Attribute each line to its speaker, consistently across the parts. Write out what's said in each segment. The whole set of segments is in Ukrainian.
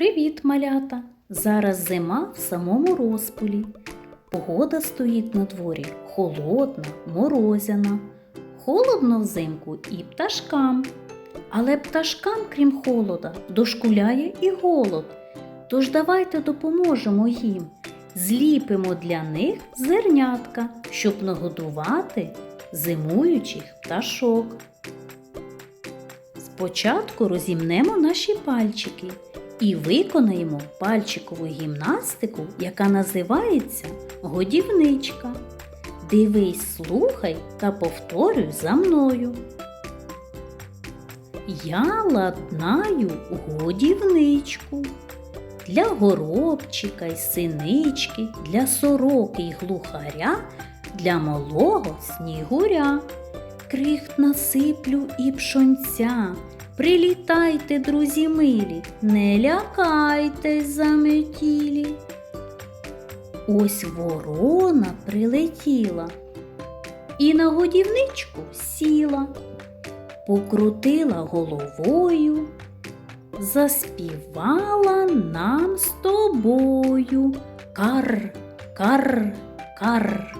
Speaker 1: Привіт, малята! Зараз зима в самому розпалі. Погода стоїть на дворі холодна, морозяна. Холодно взимку і пташкам. Але пташкам, крім холода, дошкуляє і голод. Тож давайте допоможемо їм. Зліпимо для них зернятка, щоб нагодувати зимуючих пташок. Спочатку розімнемо наші пальчики і виконаємо пальчикову гімнастику, яка називається годівничка. Дивись, слухай та повторюй за мною. Я ладнаю годівничку. Для горобчика й синички, для сороки й глухаря, для малого снігуря. Крихт насиплю і пшонця. Прилітайте, друзі милі, не лякайтесь заметілі. Ось ворона прилетіла і на годівничку сіла, покрутила головою, заспівала нам з тобою. Кар, кар, кар.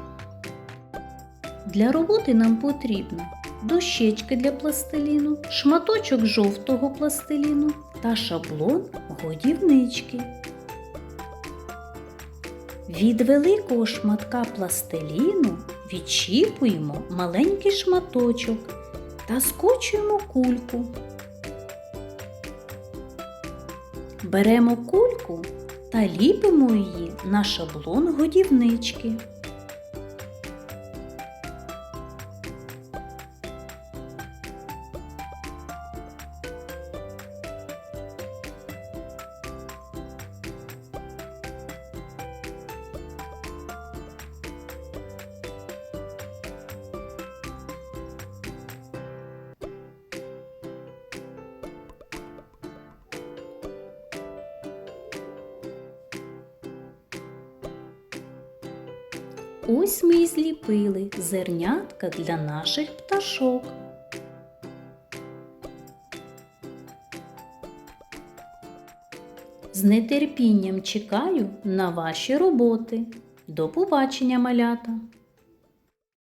Speaker 1: Для роботи нам потрібно дощечки для пластиліну, шматочок жовтого пластиліну та шаблон годівнички. Від великого шматка пластиліну відчіпуємо маленький шматочок та скочуємо кульку. Беремо кульку та ліпимо її на шаблон годівнички. Ось ми і зліпили зернятка для наших пташок. З нетерпінням чекаю на ваші роботи. До побачення, малята!